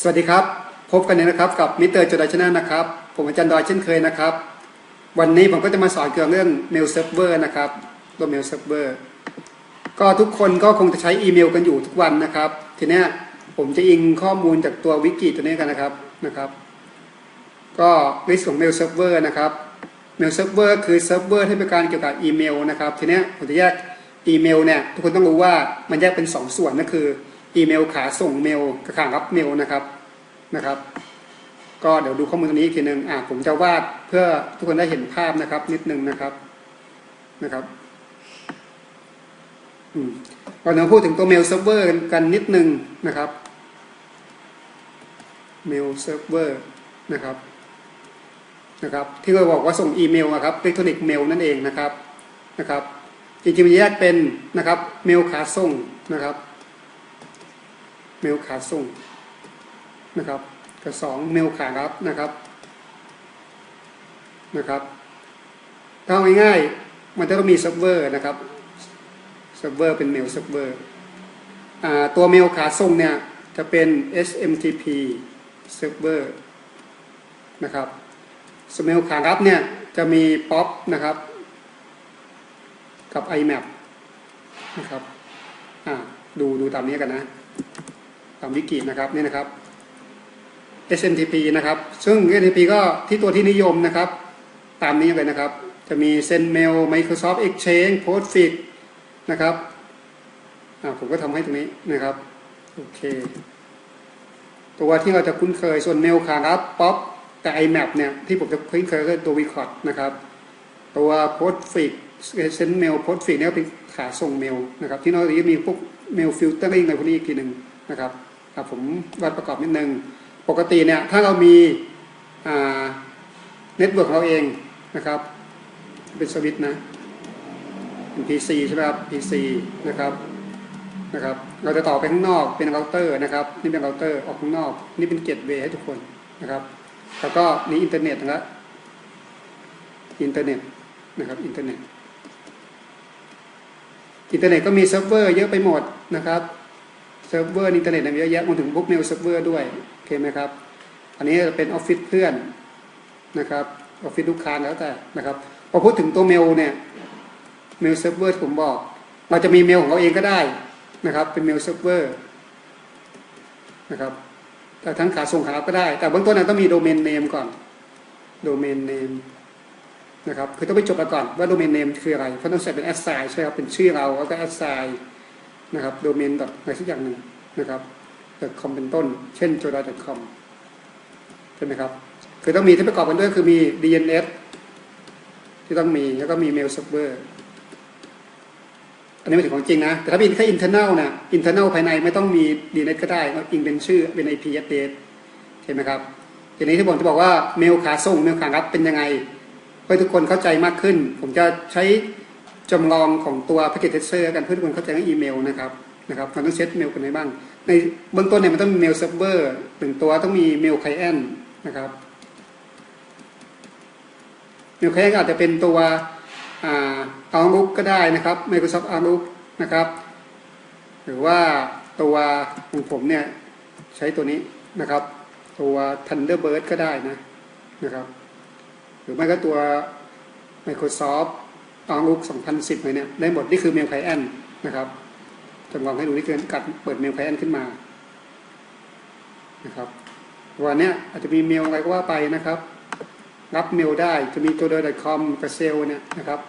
สวัสดีครับ พบกันเนี่ยนะครับกับมิเตอร์จดาชนะนะครับ ผมอาจารย์ดอยเช่นเคยนะครับ วันนี้ผมก็จะมาสอนเกี่ยวกับเรื่อง mail server นะครับตัว mail server ก็ทุกคนก็คงจะใช้อีเมลกันอยู่ทุกวันนะครับ ทีนี้ผมจะอิงข้อมูลจากตัววิกิตัวนี้กันนะครับนะครับ ก็ลิสต์ของ mail server นะครับ mail server คือเซิร์ฟเวอร์ที่เป็นการเกี่ยวกับอีเมลนะครับ ทีนี้ผมจะแยกอีเมลเนี่ยทุกคนต้องรู้ว่ามันแยกเป็น 2 ส่วนนั่นคือ อีเมลขาส่งเมลกับขารับเมลนะครับนะครับ ก็เดี๋ยวดูข้อมูลตรงนี้อีกทีหนึ่งอะผมจะวาดเพื่อทุกคนได้เห็นภาพนะครับ นิดนึงนะครับนะครับอืมก่อนเราพูดถึงตัวเมลเซิร์ฟเวอร์กันนิดนึงนะครับเมลเซิร์ฟเวอร์นะครับนะครับที่เราบอกว่าส่งอีเมลนะครับอิเล็กทรอนิกส์เมลนั่นเองนะครับนะครับจริงๆมันแยกเป็นนะครับเมลขาส่งนะครับ เมลขาส่งนะครับกับสองเมลขารับนะครับนะครับถ้าเอาง่ายๆมันจะต้องมีเซิร์ฟเวอร์นะครับเซิร์ฟเวอร์เป็นเมลเซิร์ฟเวอร์ตัวเมลขาส่งเนี่ยจะเป็น SMTP เซิร์ฟเวอร์นะครับสเมลขารับเนี่ยจะมี POP นะครับ กับ IMAP นะครับดูดูตามนี้กันนะ ตามวิกินะครับนี่นะครับ SMTP นะครับ ซึ่ง SMTP ก็ที่ตัวที่นิยมนะครับ ตามนี้เลยนะครับ จะมี SendMail Microsoft Exchange Postfix นะครับผมก็ทำให้ตรงนี้นะครับ โอเค ตัวที่เราจะคุ้นเคยส่วนเมลขารับป๊อปแต่ IMAP เนี่ย ที่ผมจะคุ้นเคยก็ตัว Vcot นะครับ ตัว Postfix SendMail Postfix เนี่ยเป็นขาส่งเมลนะครับ ที่นอกจากนี้มีพวกเมลฟิลเตอร์อะไรพวกนี้อีกทีหนึ่งนะครับ ผมวัดประกอบนิดนึง ปกติเนี่ยถ้าเรามีเน็ตเวิร์กเราเองนะครับ เป็นสวิตนะเป็น PC ใช่ไหมครับ PC นะครับนะครับ เราจะต่อไปข้างนอกเป็นเราเตอร์นะครับ นี่เป็นเราเตอร์ออกข้างนอก นี่เป็นเกตเวย์ให้ทุกคนนะครับ แล้วก็นี่อินเทอร์เน็ตนะครับอินเทอร์เน็ตนะครับอินเทอร์เน็ตอินเทอร์เน็ตก็มีเซิร์ฟเวอร์เยอะไปหมดนะครับ เซิร์ฟเวอร์อินเทอร์เน็ตเยอะแยะรวมถึงพวกเมลเซิร์ฟเวอร์ด้วยโอเคไหมครับ อันนี้เป็นออฟฟิศเพื่อนนะครับออฟฟิศลูกค้าแล้วแต่นะครับพอพูดถึงตัวเมลเนี่ยเมลเซิร์ฟเวอร์ผมบอก เราจะมีเมลของเราเองก็ได้นะครับเป็นเมลเซิร์ฟเวอร์นะครับแต่ทั้งขาส่งขารับก็ได้ แต่เบื้องต้นต้องมีโดเมนเนมก่อนโดเมนเนมนะครับคือต้องไปจบมาก่อนว่าโดเมนเนมคืออะไรเพราะต้องใส่เป็นแอสไซน์ใช่ครับเป็นชื่อเราแล้วก็แอสไซน์ นะครับโดเมนดอทอะไรสักอย่างหนึ่งนะครับ .com เป็นต้น เช่น j o d a c o m ใช่ไหมครับ คือต้องมีที่ประกอบกันด้วยคือมี DNS ที่ต้องมีแล้วก็มี mail server อันนี้ไม่ถึงของจริงนะ แต่ถ้าเป็นแค่ internal นะ internal ภายในไม่ต้องมี DNS ก็ได้ก็อิงเป็นชื่อเป็น IP address ใช่ไหมครับทีนี้ที่ผมจะบอกว่าเมลขาส่งเมลขารับเป็นยังไงเพื่อทุกคนเข้าใจมากขึ้น ผมจะใช้ จำลองของตัว packet tracer กันเพื่อทุกคนเข้าใจอีเมลนะครับนะครับมันต้องเซตเมลกันไหนบ้าง ในเบื้องต้นเนี่ยมันต้องมีเมลเซิร์ฟเวอร์หนึ่งตัวต้องมีเมลไคลเอนนะครับเมลไคลเอนอาจจะเป็นตัวอ่า Outlook ก็ได้นะครับ Microsoft Outlook นะครับ หรือว่าตัวของผมเนี่ยใช้ตัวนี้นะครับ ตัว Thunderbird ก็ได้นะนะครับ หรือไม่ก็ตัว Microsoft Outlook 2010เลยเนี่ยได้หมดนี่คือเมลไคลเอนนะครับจำลองให้ดูนี่คือกัดเปิดเมลไคลเอนขึ้นมานะครับวันนี้อาจจะมีเมลอะไรก็ว่าไปนะครับ รับเมลได้จะมีตัวเดอร์ .com กับเซลเนี่ยนะครับ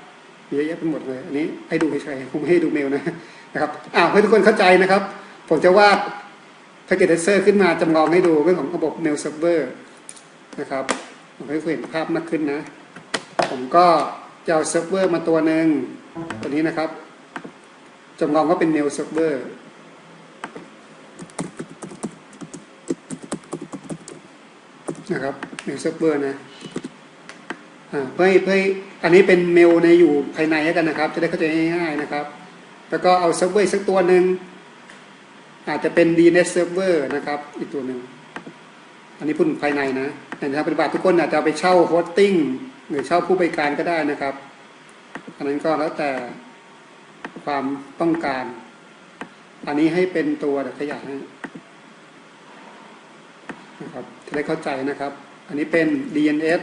เยอะแยะไปหมดเลยอันนี้ให้ดูเฉยๆคงไม่ให้ดูเมลนะนะครับอ้าวให้ทุกคนเข้าใจนะครับ ผมจะวาดแพคเกจเซอร์ขึ้นมาจำลองให้ดูเรื่องของระบบเมลเซิร์ฟเวอร์นะครับผมให้คุณเห็นภาพมากขึ้นนะ ผมก็ จะเอาเซิร์ฟเวอร์มาตัวหนึ่งตัวนี้นะครับจำลองว่าเป็นเมลเซิร์ฟเวอร์นะครับเมลเซิร์ฟเวอร์นะเพื่อเพื่ออันนี้เป็นเมลในอยู่ภายในกันนะครับ จะได้เข้าใจง่ายๆนะครับ แล้วก็เอาเซิร์ฟเวอร์สักตัวหนึ่งอาจจะเป็น DNS server นะครับ อีกตัวหนึ่ง อันนี้พูดภายในนะแต่ทางปฏิบัติทุกคนอาจจะไปเช่าโฮสติ้ง หรือเช่าผู้บริการก็ได้นะครับ อันนั้นก็แล้วแต่ความต้องการ อันนี้ให้เป็นตัวเดี๋ยวขยายให้ได้เข้าใจนะครับ อันนี้เป็น DNS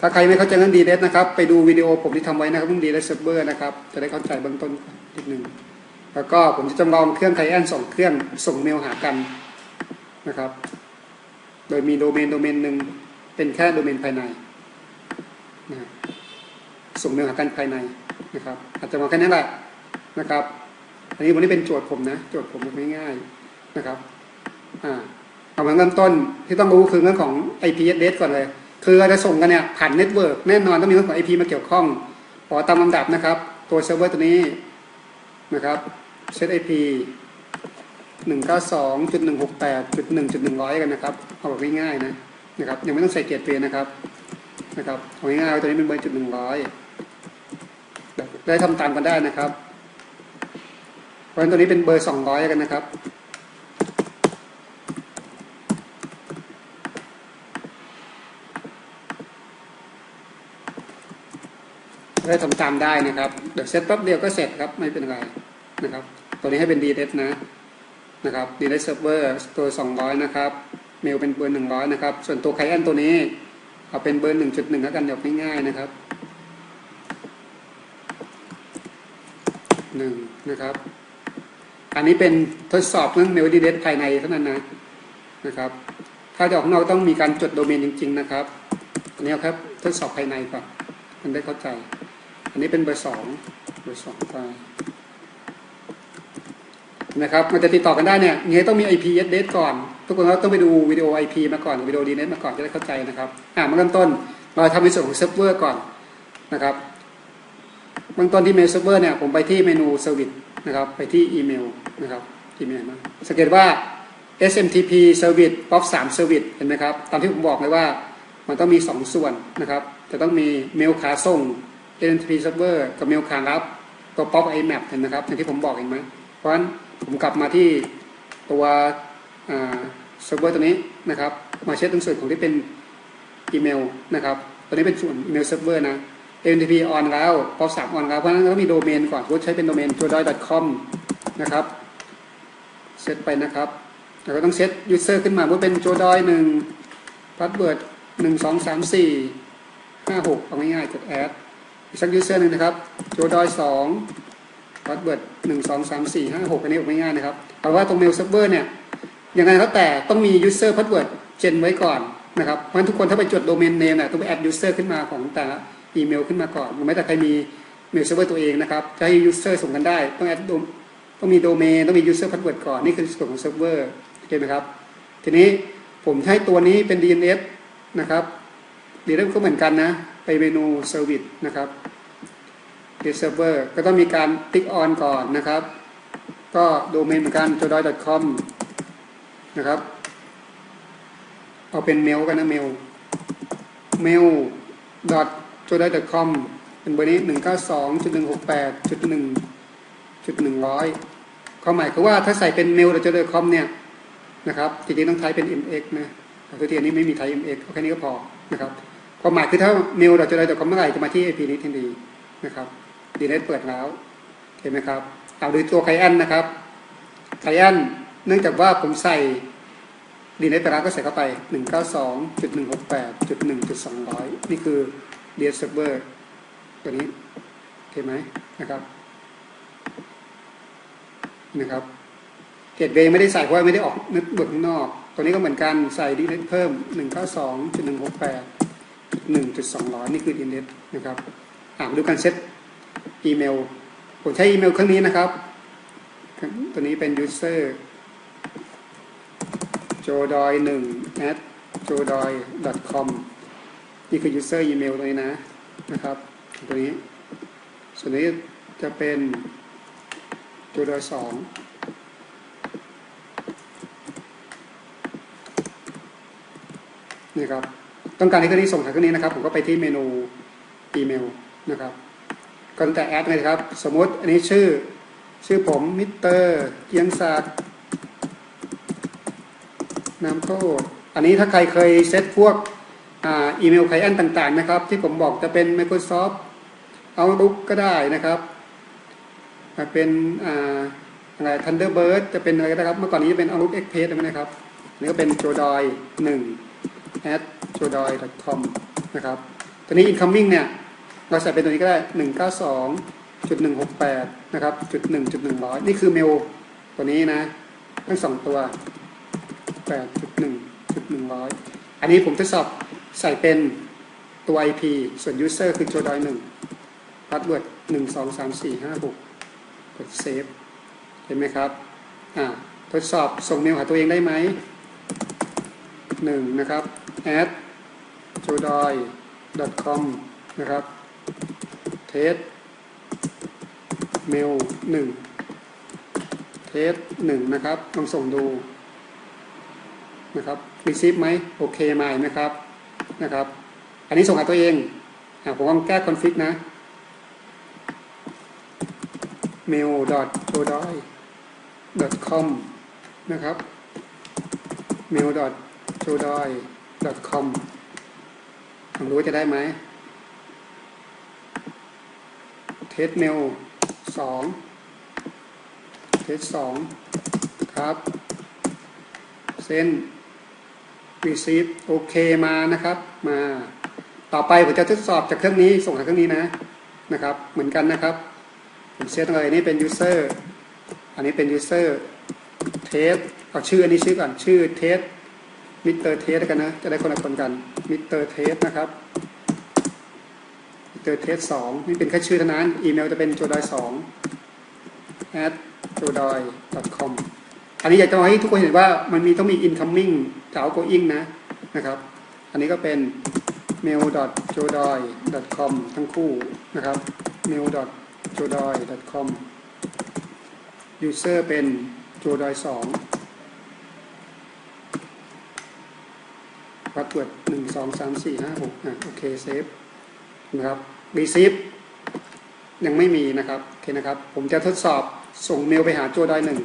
ถ้าใครไม่เข้าใจเรื่อง DNS นะครับ ไปดูวิดีโอผมที่ทำไว้นะครับเรื่อง DNS server นะครับ จะได้เข้าใจเบื้องต้นนิดนึงแล้วก็ผมจะจำลองเครื่องไคแอนสองเครื่องส่งเมลหากันนะครับ โดยมีโดเมนโดเมนหนึ่งเป็นแค่โดเมนภายใน ส่งเมลหากันภายในนะครับ อาจจะมาแค่นั้นแหละนะครับ อันนี้วันนี้เป็นโจทย์ผมนะ โจทย์ผมแบบง่ายๆนะครับอ่าเอามาเริ่มต้นที่ต้องรู้คือเรื่องของ IP address ก่อนเลย คือเราจะส่งกันเนี่ยผ่านเน็ตเวิร์กแน่นอนต้องมีเรื่องของ IP มาเกี่ยวข้องขอตามลำดับนะครับ ตัวเซิร์ฟเวอร์ตัวนี้นะครับเซต IP 192.168.1.100 กันนะครับ เอาแบบง่ายๆนะนะครับ ยังไม่ต้องใส่เกียร์เปลี่ยนนะครับ นะครับเอาง่ายๆตัวนี้เป็นเบอร์จุดหนึ่งร้อย ได้ทำตามกันได้นะครับ เพราะฉะนั้นตัวนี้เป็นเบอร์สองร้อยกันนะครับ ได้ทำตามได้นะครับ เดี๋ยวเซตแป๊บเดียวก็เสร็จครับไม่เป็นไรนะครับ ตัวนี้ให้เป็น DNS นะนะครับ DNS server ตัว 200 นะครับเมลเป็นเบอร์100 นะครับ ส่วนตัวไคลเอนตัวนี้เอาเป็นเบอร์ 1.1 แล้วกันเดี๋ยวง่ายๆนะครับ 1นะครับ อันนี้เป็นทดสอบเรื่องเมล DNS ภายในเท่านั้นนะนะครับ ถ้าจะออกนอกต้องมีการจดโดเมนจริง ๆ นะครับอันนี้ครับทดสอบภายในก่อนมันได้เข้าใจ อันนี้เป็นเบอร์สองเบอร์สองไปนะครับ มันจะติดต่อกันได้เนี่ยยังไงต้องมี IP address ก่อน ทุกคนต้องไปดูวิดีโอ IP มาก่อนวิดีโอ DNS มาก่อนจะได้เข้าใจนะครับ อ่ามาเริ่มต้น เราทำในส่วนของเซิร์ฟเวอร์ก่อนนะครับ เบื้องต้นที่เมลเซิร์ฟเวอร์เนี่ยผมไปที่เมนูเซอร์วิสนะครับไปที่อีเมลนะครับอีเมลนะสังเกตว่า SMTP Service POP 3 Service เห็นไหมครับ ตามที่ผมบอกเลยว่ามันต้องมี 2 ส่วนนะครับ จะต้องมีเมลขาส่ง SMTP Server กับเมลขารับตัว POP IMAP เห็นไหมครับอย่างที่ผมบอกเห็นไหมเพราะฉะนั้นผมกลับมาที่ตัวเซิร์ฟเวอร์ตัวนี้นะครับ มาเช็คตรงส่วนของที่เป็นอีเมลนะครับ ตัวนี้เป็นส่วนอีเมลเซิร์ฟเวอร์นะ SMTP on แล้ว POP 3 on แล้ว เพราะฉะนั้นเราต้องมีโดเมนก่อนผมใช้เป็นโดเมน joy.com นะครับ เซตไปนะครับเราก็ต้องเซตยูเซอร์ขึ้นมาว่าเป็นโจดอยหนึ่งพาสเวิร์ดหนึ่งสองสามสี่ห้าหกเอาง่ายๆกดแอดอีกสักยูเซอร์หนึ่งนะครับโจดอยสองพาสเวิร์ดหนึ่งสองสามสี่ห้าหกอันนี้ออกง่ายๆนะครับเอาะว่าตรงเมลเซิร์ฟเวอร์เนี่ยยังไงแล้วแต่ต้องมียูเซอร์พาสเวิร์ดเจนไว้ก่อนนะครับ เพราะฉะนั้นทุกคนถ้าไปจดโดเมนเนมเนี่ยต้องไปแอดยูเซอร์ขึ้นมาของแต่ละ อีเมลขึ้นมาก่อนหรือไม่แต่ใครมีเมลเซิร์ฟเวอร์ตัวเองนะครับจะให้ยูเซอร์ส่งกันได้ ต้องแอดต้องมีโดเมนต้องมียูเซอร์พาสเวิร์ดก่อน นี่คือส่วนของเซิร์ฟเวอร์โอเคไหมครับ ทีนี้ผมใช้ตัวนี้เป็น DNS นะครับ DNS ก็เหมือนกันนะ ไปเมนู Service นะครับ d server ก็ต้องมีการติ๊กออนก่อนนะครับ ก็โดเมนเหมือนกัน j o d o y c o m นะครับ เอาเป็นเมลกันนะเมล mail j o d o y com เป็นเบอร์นี้192.168.1.100ความหมายคือว่าถ้าใส่เป็น mail j o d o y com เนี่ยนะครับจริงๆต้องใช้เป็น mx นะแต่ตัวที่อันนี้ไม่มีไทย mx เอาแค่นี้ก็พอนะครับความหมายคือถ้าเมลจะได้แต่คอมเมื่อไหร่จะมาที่ ip นี้ทันทีนะครับดีเน็ตเปิดแล้วเห็นไหมครับเอาดูตัวไคอันนะครับไคอันเนื่องจากว่าผมใส่ดีเน็ตไปแล้วก็ใส่เข้าไป 192.168.1.200 นี่คือ DNS server ตัวนี้เห็นไหมนะครับนะครับเกตเวย์ไม่ได้ใส่เพราะไม่ได้ออกนึกเบิกข้างนอก ตัวนี้ก็เหมือนกันใส่ดีเน็ตเพิ่ม 192.168.1.200 นี่คือดีเน็ตนะครับอ่ามาดูการเซตอีเมล ผมใช้อีเมลเครื่องนี้นะครับ ตัวนี้เป็น user jodoy 1 at jodoy com นี่คือ user อีเมลตัวนี้นะนะครับตัวนี้ ส่วนนี้จะเป็น jodoy 2นี่ครับ ต้องการให้เครื่องนี้ส่งทางเครื่องนี้นะครับ ผมก็ไปที่เมนูอีเมลนะครับก็ตั้งแต่แอดเลยครับ สมมติอันนี้ชื่อชื่อผมมิสเตอร์เกียงศักดิ์นามโค้อันนี้ถ้าใครเคยเซตพวก อีเมลไคลเอนต่างๆนะครับ ที่ผมบอกจะเป็น Microsoft Outlook ก็ได้นะครับเป็นอะไร Thunderbird จะเป็นอะไรก็ได้ครับ เมื่อก่อนนี้จะเป็น Outlook Express นะครับนี่ก็เป็น jodoi 1 at jodoi com นะครับตัวนี้ incoming เนี่ยเราใส่เป็นตัวนี้ก็ได้ 192.168 นะครับจุด1จุด100 นี่คือเมลตัวนี้นะ ทั้งสองตัว 8.1จุด100 อันนี้ผมทดสอบ ใส่เป็นตัว IP ส่วน user คือ jodoi 1 password 1 2 3 4 5 6กกด save เห็นไหมครับอ่าทดสอบส่งเมลหาตัวเองได้ไหมหนึ่งนะครับ at jodoi com นะครับเทสเมลหนึ่งเทสหนึ่งนะครับลองส่งดูนะครับรีซีฟไหมโอเคไหมนะครับ นะครับ อันนี้ส่งหาตัวเองอผมลองแก้คอนฟิกนะ mail jodoi com นะครับ mail jodoi com ลองดูว่าจะได้ไหมเทสเมลสองเทสสองครับ เส้น receive โอเคมานะครับ มาต่อไปผมจะทดสอบจากเครื่องนี้ส่งจากเครื่องนี้นะนะครับ เหมือนกันนะครับ ผมเซตเลยนี่เป็น user อันนี้เป็น user test เอาชื่ออันนี้ชื่อก่อนชื่อ test Mr. Test กันนะ จะได้คนละคนกัน Mr. Test นะครับ Mr. Test 2นี่เป็นแค่ชื่อเท่านั้น อีเมลจะเป็น jodoi 2 at jodoi com อันนี้อยากจะให้ทุกคนเห็นว่ามันมีต้องมี incoming กับ outgoing นะนะครับ อันนี้ก็เป็น mail jodoi com ทั้งคู่นะครับ mail jodoi com user เป็น jodoi 2วัดตรวจหนึ่งสองสามสี่ห้าหกอะโอเคเซฟนะครับรีซีฟยังไม่มีนะครับโอเคนะครับ ผมจะทดสอบส่งเมลไปหาโจดอยหนึ่ง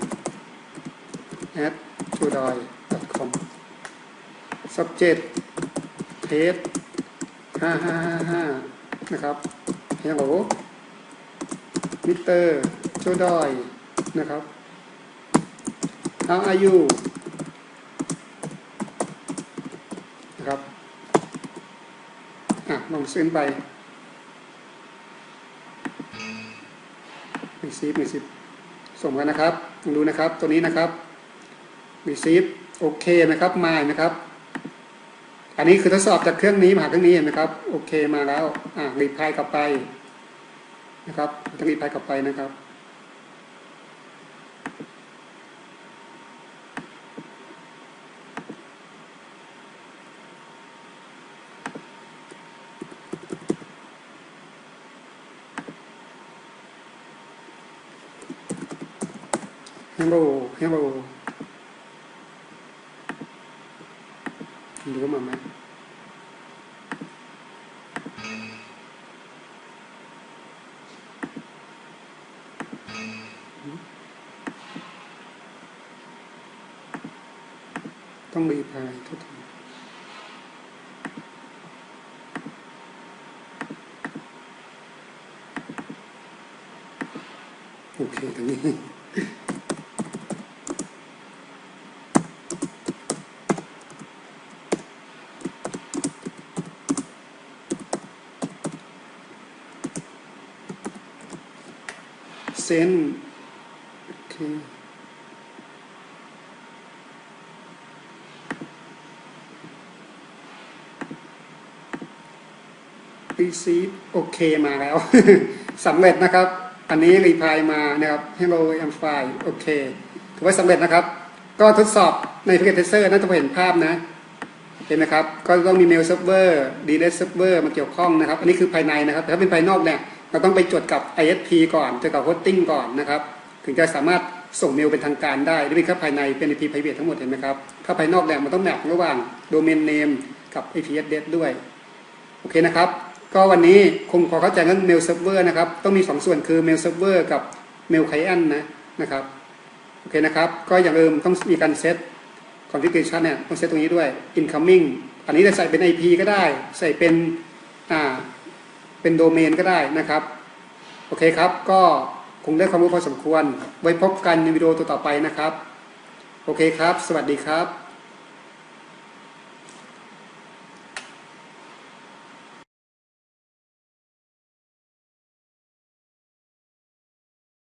at โจดอย subject test ห้าห้าห้าห้านะครับ hello มิเตอร์โจดอยนะครับ how are you นะครับ อะ ลองซื้อไปรีซีฟรีซีฟส่งกันนะครับลองดูนะครับ ตัวนี้นะครับรีซีฟโอเคนะครับ มานะครับ อันนี้คือทดสอบจากเครื่องนี้มาหาเครื่องนี้เห็นไหมครับ โอเคมาแล้ว อะรีพายกลับไปนะครับต้องรีพายกลับไปนะครับ hello hello ดูเข้มาไหมต้องรีพายทุกทีโอเคตรงนี้ นโอเครีซีฟโอเคมาแล้วสำเร็จนะครับ อันนี้รีพายมานะครับ Hello I'm fine โอเคถือว่าสำเร็จนะครับ ก็ทดสอบใน p a c k e t Tester น่าจะเห็นภาพนะ เห็นไหมครับ ก็ต้องมีเมลเซิร์ฟเวอร์ดีเลสเซิฟเวอร์มาเกี่ยวข้องนะครับ อันนี้คือภายในนะครับ แต่ถ้าเป็นภายนอกเนี่ย เราต้องไปจดกับ ISP ก่อนจดกับโฮสติ้งก่อนนะครับ ถึงจะสามารถส่งเมลเป็นทางการได้นี่เป็นแค่ภายในเป็น IP private ทั้งหมดเห็นไหมครับ ถ้าภายนอกเนี่ยมันต้องแมประหว่าง domain name กับ IP address ด้วย โอเคนะครับ ก็วันนี้คงพอเข้าใจเรื่องเมลเซิร์ฟเวอร์นะครับ ต้องมี 2 ส่วนคือเมลเซิร์ฟเวอร์กับเมลไคลเอนนะนะครับ โอเคนะครับ ก็อย่างเดิมต้องมีการเซต configuration เนี่ยต้องเซตตรงนี้ด้วย incoming อันนี้จะใส่เป็น IP ก็ได้ ใส่เป็นอ่า เป็นโดเมนก็ได้นะครับ โอเคครับ ก็คงได้ความรู้พอสมควร ไว้พบกันในวิดีโอตัวต่อไปนะครับ โอเคครับ สวัสดีครับ